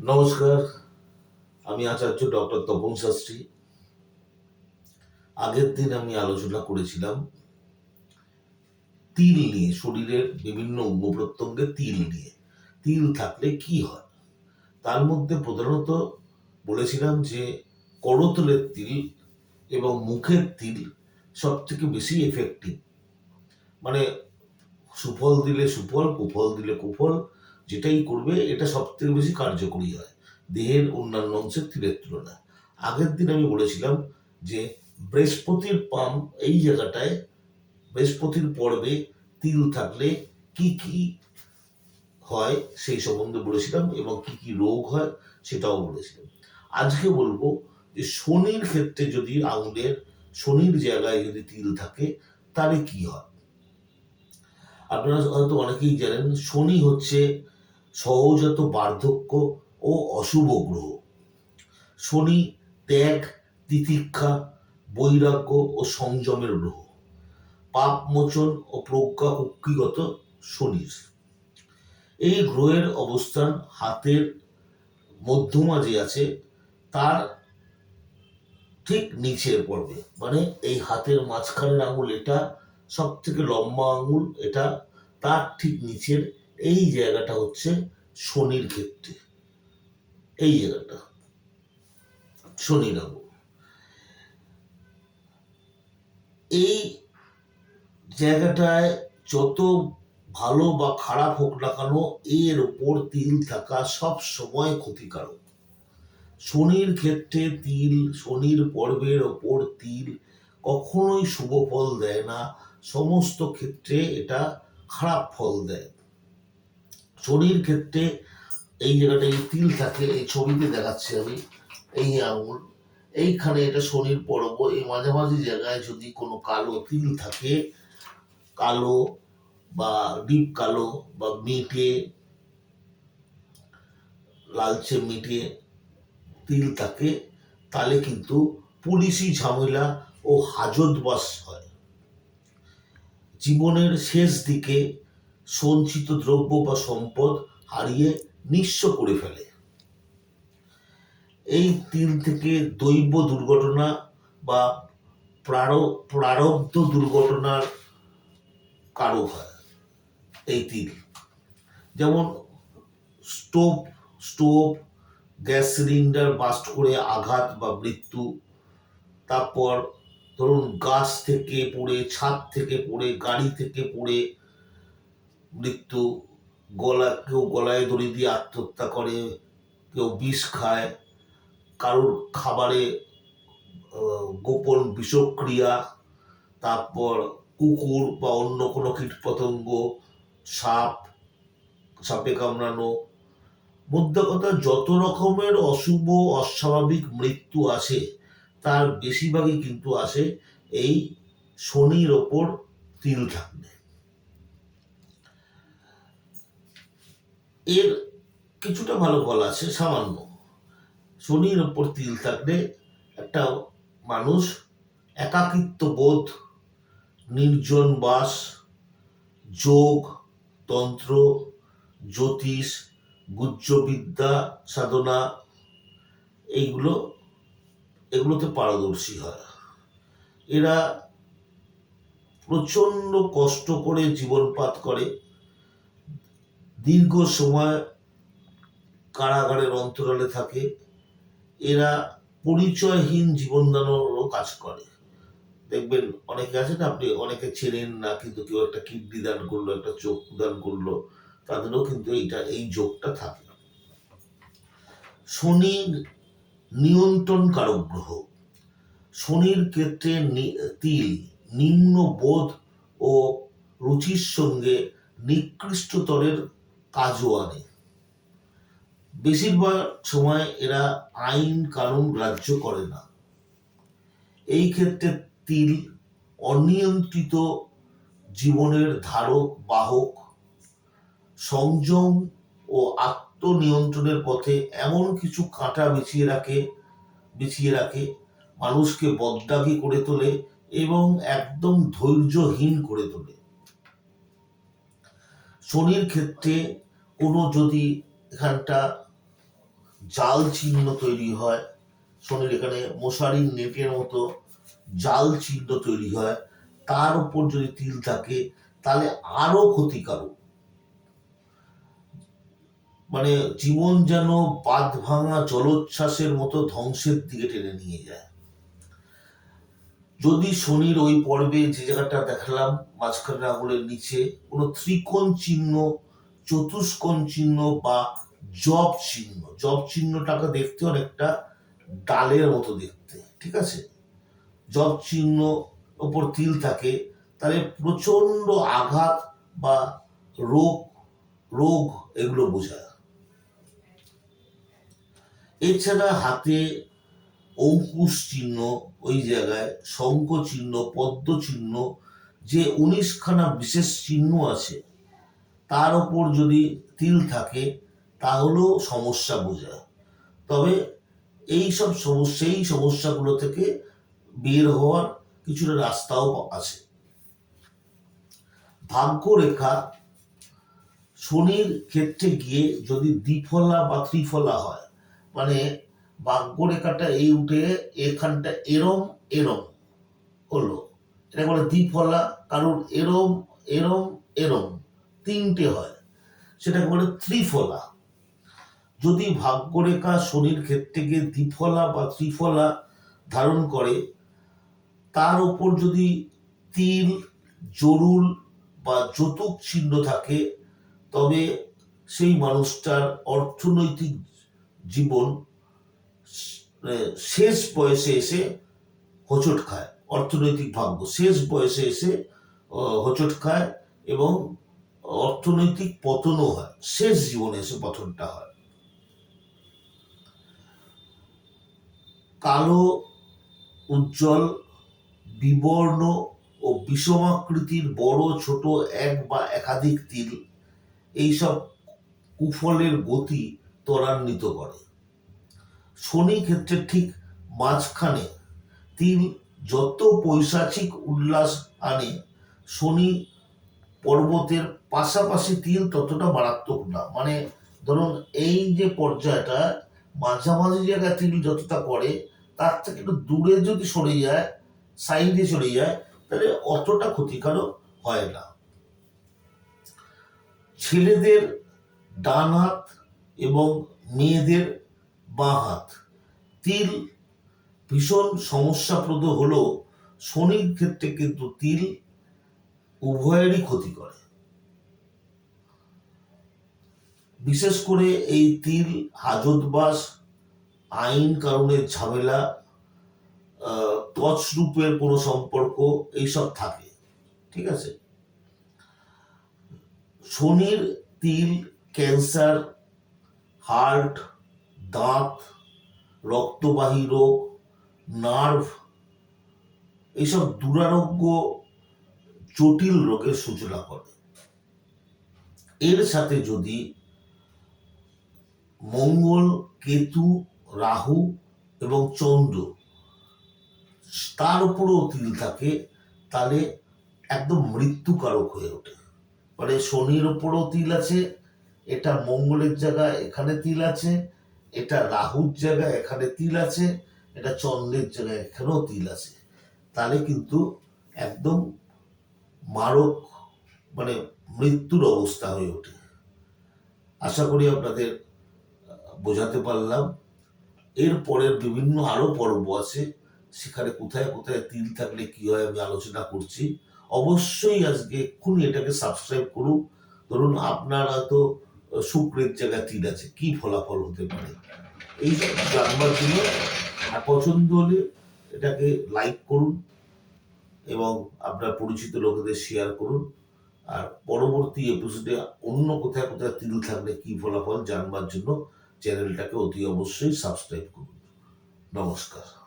নমস্কার, আমি আচার্য ডক্টর তপন শাস্ত্রী। আগের দিন আমি আলোচনা করেছিলাম তিল নিয়ে, শরীরের বিভিন্ন অঙ্গ প্রত্যঙ্গে তিল নিয়ে। তিল থাকলে কি হয়? তার মধ্যে প্রধানত বলেছিলাম যে, করতলের তিল এবং মুখের তিল সব থেকে বেশি এফেক্টিভ মানে সুফল দিলে সুফল, কুফল দিলে কুফল যেটাই করবে, এটা সব থেকে বেশি কার্যকরী হয়। দেহের অন্যান্য অংশের তিলের তুলনায়। আগের দিন আমি বলেছিলাম যে, বৃহস্পতির পাম এই জায়গাটায়, বৃহস্পতির পর্বে তিল থাকলে কি কি হয় সেই সম্বন্ধে বলেছিলাম এবং কি কি রোগ হয় সেটাও বলেছিলাম। আজকে বলব যে, শনির ক্ষেত্রে যদি আঙুলের, শনির জায়গায় যদি তিল থাকে, তাহলে কি হয়? আপনারা হয়তো অনেকেই জানেন, শনি হচ্ছে সহজাত বার্ধক্য ও অশুভ গ্রহ। শনি ত্যাগ, তিতিক্ষা, বৈরাগ্য ও সংযমের গ্রহ। পাপ মোচন ও প্রজ্ঞা কক্ষিগত শনির। এই গ্রহের অবস্থান হাতের মধ্যমা যে আছে, তার ঠিক নিচের পর্বে। মানে এই হাতের মাঝখানের আঙুল, এটা সব থেকে লম্বা আঙুল, এটা তার ঠিক নিচের এই জায়গাটা হচ্ছে শনির ক্ষেত্রে। এই জায়গাটা। শনি আঙুল এই জায়গাটায় যত ভালো বা খারাপ হোক না কেন, এর ওপর তিল থাকা সব সময় ক্ষতিকারক। শনির ক্ষেত্রে তিল, শনির পর্বের ওপর তিল কখনোই শুভ ফল দেয় না। সমস্ত ক্ষেত্রে এটা খারাপ ফল দেয়। শনির ক্ষেত্রে এই জায়গাটায় এই তিল থাকে এই ছবিতে দেখাচ্ছি আমি, এই আঙুল। এইখানে এটা শনির পর্ব। এই মাঝামাঝি জায়গায় যদি কোনো কালো তিল থাকে, কালো বা ডিপ কালো বা মিটে, লালচে মিটে তিল থাকে, তাহলে কিন্তু পুলিশি ঝামেলা ও হাজতবাস হয়। জীবনের শেষ দিকে সঞ্চিত দ্রব্য বা সম্পদ হারিয়ে নিঃস্ব করে ফেলে। এই তিল থেকে দৈব দুর্ঘটনা বা প্রার- প্রারব্ধ দুর্ঘটনার কারও হয় এই তিল। যেমন stove stove, gas cylinder burst করে আঘাত বা মৃত্যু, তারপর ধরুন গাছ থেকে পড়ে, ছাদ থেকে পড়ে, গাড়ি থেকে পড়ে মৃত্যু, গলা, কেউ গলায় দড়ি দিয়ে আত্মহত্যা করে, কেউ বিষ খায়, কারোর খাবারে গোপন বিষক্রিয়া, তারপর কুকুর বা অন্য কোনো কীটপতঙ্গ, সাপ, সাপে কামড়ানো। মধ্যে কথা, যত রকমের অশুভ, অস্বাভাবিক মৃত্যু আছে তার বেশিরভাগই কিন্তু আসে এই শনির ওপর তিল থাকলে এর কিছুটা ভালো ফল আছে, সামান্য। শনির ওপর তিল থাকলে একটা মানুষ একাকিত্ব বোধ, নির্জন বাস, যোগ, তন্ত্র, জ্যোতিষ গুজ্জবিদ্যা সাধনা, এইগুলো, এগুলোতে পারদর্শী হয়। এরা প্রচণ্ড কষ্ট করে জীবনপাত করে। দীর্ঘ সময় কারাগারের অন্তরালে থাকে। এরা পরিচয়হীন জীবনদানেরও কাজ করে। দেখবেন, অনেকে আছে না, আপনি অনেকে চেনেন না, কিন্তু কেউ একটা কিডনি দান করল, একটা চোখ দান করল, তাদেরও কিন্তু এইটা, এই যোগটা থাকে। শনির নিয়ন্ত্রণ কারক গ্রহ শনির ক্ষেত্রে তিল নিম্ন বোধ ও রুচির সঙ্গে নিকৃষ্টতরের কাজও আনে। বেশিরভাগ সময় এরা আইন কানুন গ্রাহ্য করে না। এই ক্ষেত্রে তিল অনিয়ন্ত্রিত জীবনের ধারক, বাহক, সংযম ও আত্মনিয়ন্ত্রণের পথে এমন কিছু কাঁটা বিছিয়ে রাখে বিছিয়ে রাখে, মানুষকে বদদাগি করে তোলে এবং একদম ধৈর্যহীন করে তোলে। শনির ক্ষেত্রে কোনো যদি এখানটা জাল চিহ্ন তৈরি হয় শনির এখানে মশারির নেটের মতো জাল চিহ্ন তৈরি হয়, তার উপর যদি তিল থাকে, তাহলে আরও ক্ষতিকারক। মানে জীবন যেন বাঁধ ভাঙা জলোচ্ছ্বাসের মতো ধ্বংসের দিকে টেনে নিয়ে যায়। যদি শনির ওই পর্বে যে জায়গাটা দেখালাম, মাঝখানে আঙুলের নিচে, কোনো ত্রিকোণ চিহ্ন, চতুষ্কোণ চিহ্ন বা জব চিহ্ন, জব চিহ্নটাকে দেখতে অনেকটা ডালের মতো দেখতে, ঠিক আছে? জব চিহ্ন ওপর তিল থাকে, তাহলে প্রচণ্ড আঘাত বা রোগ রোগ এগুলো বোঝায়। এছাড়া হাতে অঙ্কুশ চিহ্ন ওই জায়গায়, শঙ্খ চিহ্ন, পদ্ম চিহ্ন, যে উনিশখানা বিশেষ চিহ্ন আছে, তার ওপর যদি তিল থাকে, তাহলেও সমস্যা বোঝায়। তবে এই সব সমস্যা এই সমস্যাগুলো থেকে বের হওয়ার কিছুটা রাস্তাও আছে। ভাগ্যরেখা শনির ক্ষেত্রে গিয়ে যদি দ্বিফলা বা ত্রিফলা হয় মানে ভাগ্যরেখাটা এই উঠে এখানটা এরম এরম হলো এটা বলে দ্বিফলা, কারণ এরম এরম এরম তিনটে হয়। সেটাকে বলে ত্রিফলা। যদি ভাগ্যরেখা শনির ক্ষেত্রে গিয়ে দ্বিফলা বা ত্রিফলা ধারণ করে, তার উপর যদি তিল, জরুল বা যৌতুক চিহ্ন থাকে, তবে সেই মানুষটার অর্থনৈতিক জীবন শেষ বয়সে এসে হোঁচট খায়, অর্থনৈতিক ভাগ্য। শেষ বয়সে এসে হোঁচট খায় এবং অর্থনৈতিক পতনও হয়। শেষ জীবনে এসে পতনটা হয়। কালো, উজ্জ্বল, বিবর্ণ ও বিষমাকৃতির বড়, ছোট, এক বা একাধিক তিল, এইসব কুফলের গতি ত্বরান্বিত করে। শনি ক্ষেত্রে ঠিক মাঝখানে তিল যত পৈশাচিক উল্লাস আনে, শনি পর্বতের পাশাপাশি তিল ততটা মারাত্মক না। মানে ধরুন, এই যে পর্যায়টা, মাঝামাঝি জায়গায় তিল যতটা করে, তার থেকে একটু দূরে যদি সরে যায়, সাইডে সরে যায়, তাহলে অতটা ক্ষতিকারক হয় না। ছেলেদের ডান হাত এবং মেয়েদের বাঁ হাত তিল ভীষণ সমস্যাপ্রদ হলেও শনির ক্ষেত্রে কিন্তু তিল উভয়েরই ক্ষতি করে। বিশেষ করে এই তিল হাজতবাস আইন কারণের ঝামেলা তছরূপের কোনো সম্পর্ক, এইসব থাকে, ঠিক আছে? শনির তিল, ক্যান্সার, হার্ট দাঁত, রক্তবাহী রোগ, নার্ভ এইসব দুরারোগ্য জটিল রোগের সূচনা করে। এর সাথে যদি মঙ্গল, কেতু, রাহু এবং চন্দ্র তার উপরেও তিল থাকে, তাহলে একদম মৃত্যুকারক হয়ে ওঠে। মানে শনির উপরেও তিল আছে, এটা মঙ্গলের জায়গায় এখানে তিল আছে এটা রাহুর জায়গায় এখানে তিল আছে, এটা চন্দ্রের জায়গায় এখানেও তিল আছে। তাহলে কিন্তু একদম মারক মানে মৃত্যুর অবস্থা হয়ে ওঠে। আশা করি আপনাদের বোঝাতে পারলাম। এর পরের বিভিন্ন আরও পর্ব আছে, সেখানে কোথায় কোথায় তিল থাকলে কি হয় আমি আলোচনা করছি। অবশ্যই আজকে এক্ষুনি এটাকে সাবস্ক্রাইব করুন। ধরুন আপনার হয়তো শুক্রের জায়গায় তিল আছে। কি ফলাফল হতে পারে? এই সব জানবার জন্য আর পছন্দ হলে এটাকে লাইক করুন এবং আপনার পরিচিত লোকেদের শেয়ার করুন। আর পরবর্তী এপিসোডে অন্য কোথায় কোথায় তিল থাকলে কি ফলাফল জানবার জন্য চ্যানেলটাকে অতি অবশ্যই সাবস্ক্রাইব করুন। নমস্কার।